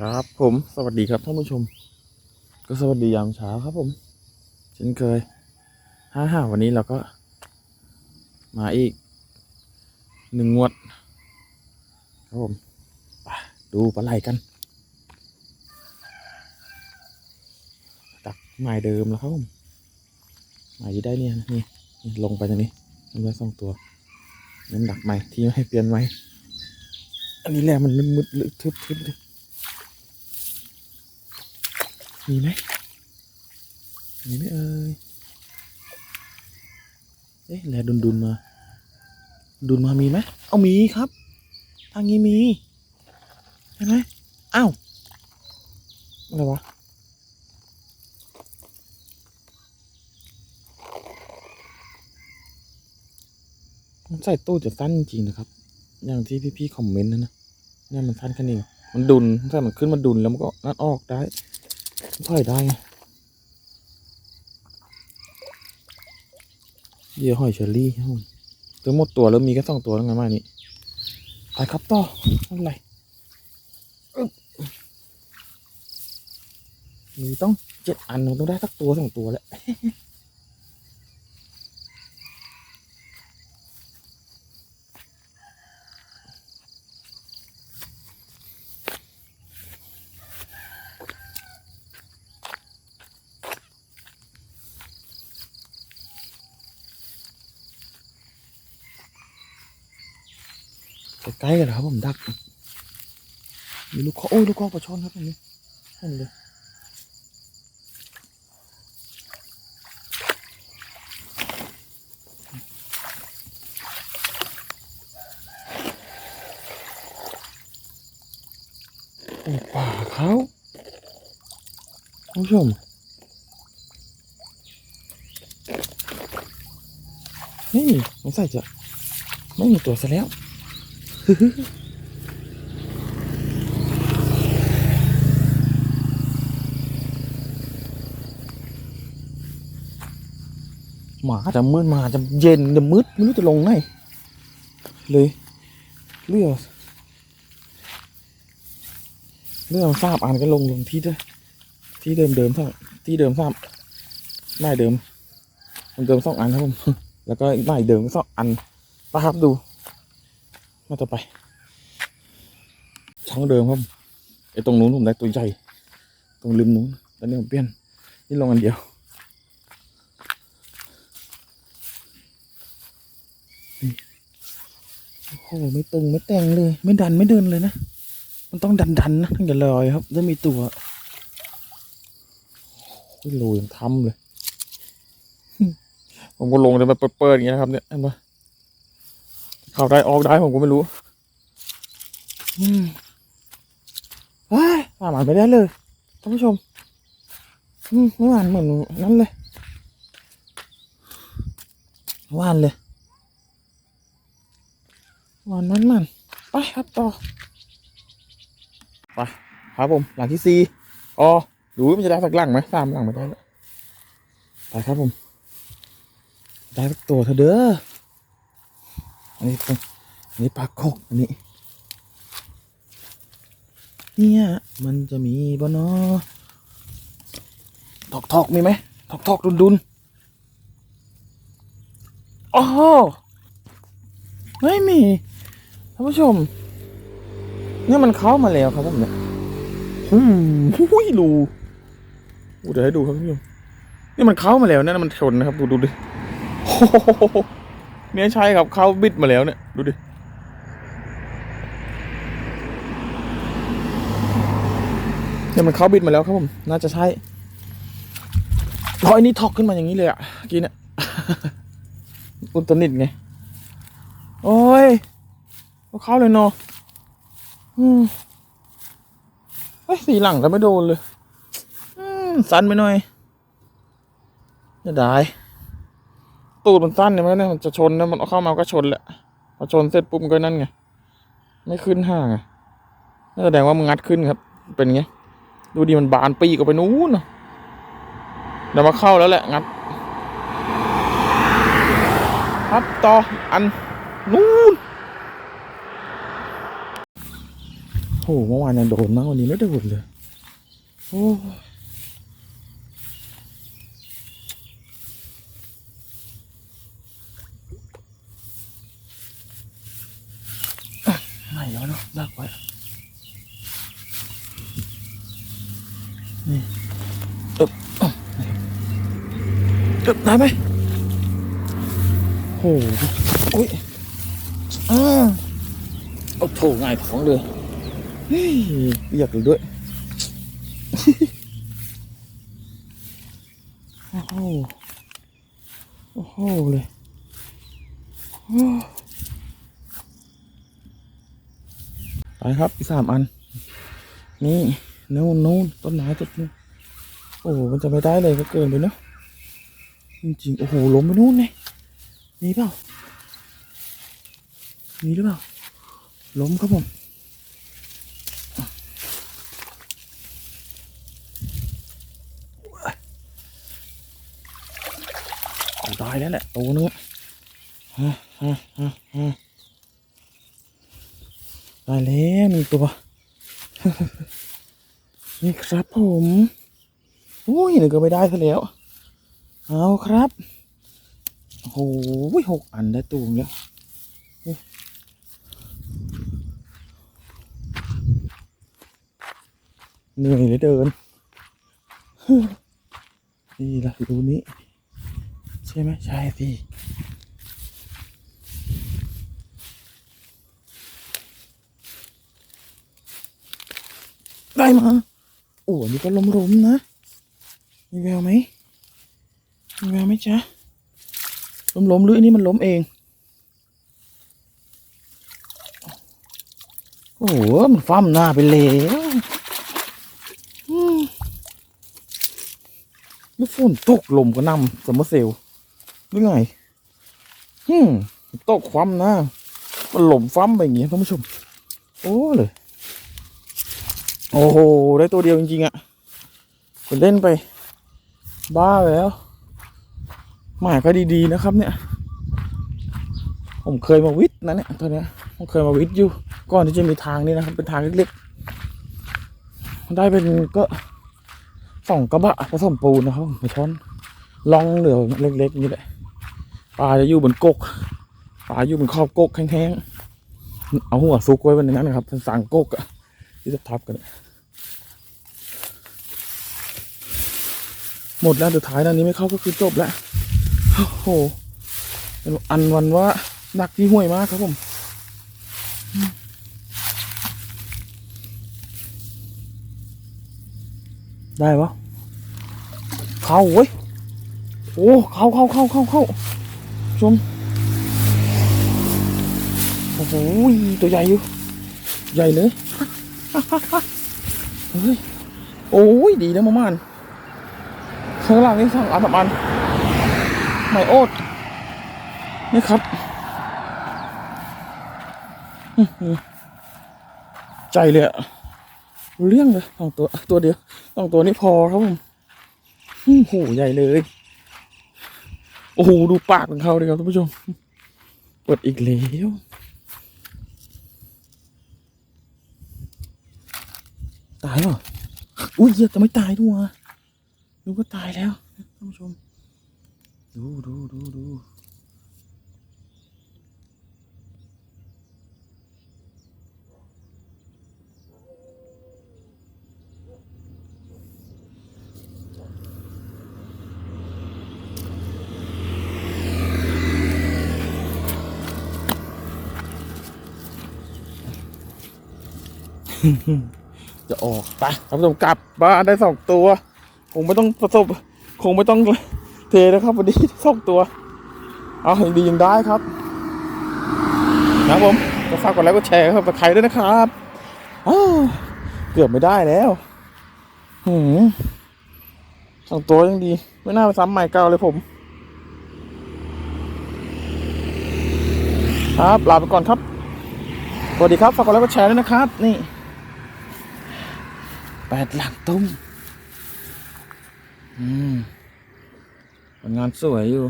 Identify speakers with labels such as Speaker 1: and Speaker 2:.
Speaker 1: ครับผมสวัสดีครับท่านผู้ชม ก็สวัสดียามเช้าครับผมเช่นเคยห้าห้าวันนี้เราก็ มาอีกหนึ่งงวด ครับผมดูปลาไหลกัน ตักหมายเดิมแล้วครับผมหมายที่ได้เนี่ยนี่ลงไปตรงนี้มันไว้สองตัวนั่นดักใหม่ที่ไม่ให้เปลี่ยนไว้อันนี้แหละมันมืดๆลึกทึบๆเลย มีไหมมีไหมเอ่ยเอ๊ะแลดุนดุนมา ดุนมามีไหมเอามีครับ ทางนี้มีใช่ไหมอ้าวอะไรวะใส่ตู้จะสั้นจริงนะครับ อย่างที่พี่ๆคอมเมนต์นะนะเนี่ยมันสั้นแค่นี้มันดุนถ้ามันขึ้นมาดุนแล้วมันก็นั่นออกได้ ถอยได้ไงเหยื่อหอยเชอรี่ครับตัวหมดตัวแล้วมีแค่สองตัวแล้วไงมานี่ไปครับต่ออะไรมีต้องเจ็ดอันมันต้องได้สักตัวสองตัวแหละ ใกล้ๆกันครับผมดักมีลูกคอโอ้ยลูกคอปลาช่อนครับตรงนี้เห็นเลยโอ้ป่าเขาผู้ชมนี่สงสัยจะไม่มีตัวซะแล้ว หมาจะมืดหมาจะเย็นจะมืดไม่รู้จะลงไหนเลยเลือกเลื่อกทราบอ่านก็ลงลงที่เดิมที่เดิมเดิมท่าที่เดิมทราบไม่เดิมมันเดิมสองอันครับผมแล้วก็ไม่เดิมสองอันปะครับดู มาต่อไปช่องเดิมครับไอ้ตรงนู้นผมได้ตัวใหญ่ตรงริมนู้นตอนนี้ผมเปลี่ยนนี่ลงอันเดียวโอ้โหไม่ตรงไม่แต่งเลย ไม่ดันไม่เดินเลยนะ มันต้องดันดันนะถึงจะลอยครับจะมีตัวไม่รูยังทำเลย ผมก็ลงจะมาเปิดๆอย่างเงี้ยนะครับเนี่ยเห็นปะ เข้าได้ออกได้ผมก็ไม่รู้อืมว้ายตามอ่านไม่ได้เลยท่านผู้ชมอืมไม่อ่านเหมือนนั้นเลยว่านเลยวันนั้นมันไปครับต่อไปครับผมหลังที่สี่อ๋อดูมันจะได้สักหลังไหมสามหลังไม่ได้แล้วไปครับผม ได้สักตัวเถอะเด้อ อันนี้เป็นอันนี้ปลาคกอันนี้ เนี่ยมันจะมีบ่เนาะทอกทอกมีไหมทอกทอกดุนดุนโอ้โหไม่มีท่านผู้ชม เนี่ยมันเข้ามาแล้วครับผมเนี่ยอืมหุ้ยดูเดี๋ยวให้ดูครับท่านผู้ชมนี่มันเข้ามาแล้วนะมันชนนะครับ ดูดูดิโอ้โห เนี่ยใช่ครับเข้าบิดมาแล้วเนี่ย ดูดิเนี่ยมันเข้าบิดมาแล้วครับผม น่าจะใช่รอยนี้ถอกขึ้นมาอย่างนี้เลยอะเมื่อกี้เนี่ยอุตนิดไง โอ้ยเข้าเลยเนาะอืมเฮ้ยสีหลังก็ไม่โดนเลย อืม สั้นไปหน่อยจะได้ ตูดมันสั้นเนี่ยมันเนี่ยมันจะชนนะมันเอาเข้ามาก็ชนแหละพอชนเสร็จปุ๊บมันก็นั่นไงไม่ขึ้นห่างไงนั่นแสดงว่ามันงัดขึ้นครับ เป็นไงดูดิมันบานปีกออกไปนู้นเดี๋ยวมาเข้าแล้วแหละงัดครับต่ออันนู้นโอ้เมื่อวานยังโดนมากวันนี้ไม่โดนเลยโอ้ะไม่แล้วเนาะดักไว้ นี่อึบอะอึบได้ไหมโอ้โหอุ้ยอ่าโอ้โถง่ายท้องเลยเฮ้ยเปียกเลยด้วยโอ้โหโอ้โหเลยอ้ไปครับอีกสามอัน นี่ นู่นนู่นต้นไม้ต้นนู้นโอ้โหมันจะไม่ได้เลยก็เกินไปเนอะจริงๆโอ้โหล้มไปนู่นไงมีเปล่ามีหรือเปล่าล้มครับผมตายแล้วแหละตัวนึงอะฮะฮะฮะฮะตายแล้วมีตัว นี่ครับผมอุ้ยหนึ่งก็ไม่ได้ซะแล้ว เอาครับโอ้โหหกอันได้ตูงแล้วเหนื่อยเหลยเดิน นี่ละดูนี้ ใช่ไหมใช่สิได้มา โอ้อันนี้ก็ล้มๆนะ มีแววไหมมีแววไหมจ๊ะ ล้มๆหรืออันนี้มันล้มเอง โอ้โห มันฟั่มหน้าไปแล้วอืมแล้วฝนตกลมก็นำสมมติเซลหรือไงอืมตกความหน้ามันหล่มฟั่มไปอย่างเงี้ยท่านผู้ชม โอ้เลย โอ้โห ได้ตัวเดียวจริงๆอะไปเล่นไป บ้าแล้วหมายก็ดีๆนะครับ เนี่ย ผมเคยมาวิทย์นะเนี่ยตัวเนี้ยผมเคยมาวิทย์อยู่ ก่อนที่จะมีทางนี่นะครับ เป็นทางเล็กๆได้เป็นก็สองกระบะผสมปูนนะครับไม่ช้อนลองเหลือเล็กๆนี่แหละปลาจะอยู่บนกกปลาอยู่บนขอบกกแห้งๆเอาหัวซุกไว้บนนั้นนะครับเป็นสังกกอะ ที่จะทับกันหมดแล้วสุดท้ายแล้วนี้ไม่เข้าก็คือจบแล้วโอ้โหอันวันว่าดักที่ห่วยมากครับผมได้ปะเข้าเว้ย โอ้ เข้าเข้าเข้าเข้าเข้าชม โอ้โห ตัวใหญ่อยู่ ใหญ่เลย เฮ้ยโอ้ยดีนะมะมันข้างล่างนี่สองอันสามอันไม่โอดนี่ครับใจเลยอะเรื่องเลยสองตัวตัวเดียวสองตัวนี้พอครับผมโอ้โหใหญ่เลย โอ้โหดูปากของเขาเลยครับท่านผู้ชมเปิดอีกแล้วายเหรออุ้ยเหี้ยแต่ไม่ตายด้วยดูก็ตายแล้วท่านผู้ชม ดูดูดูดู จะออกไปท่านผู้ชมกลับบ้านได้สองตัว คงไม่ต้องประสบ คงไม่ต้องเทนะครับวันนี้สองตัว เอาอย่างดียังได้ครับนะผมก็ฝากกดไลค์กดแชร์ครับตะไคร้ด้วยนะครับเกือบไม่ได้แล้วหืมสองตัวยังดี ไม่น่าไปซ้ำใหม่เก่าเลยผม ครับลาไปก่อนครับสวัสดีครับฝากกดไลค์กดแชร์ด้วยนะครับ นี่ แปดหลังตุ้ม อืม ผลงานสวยอยู่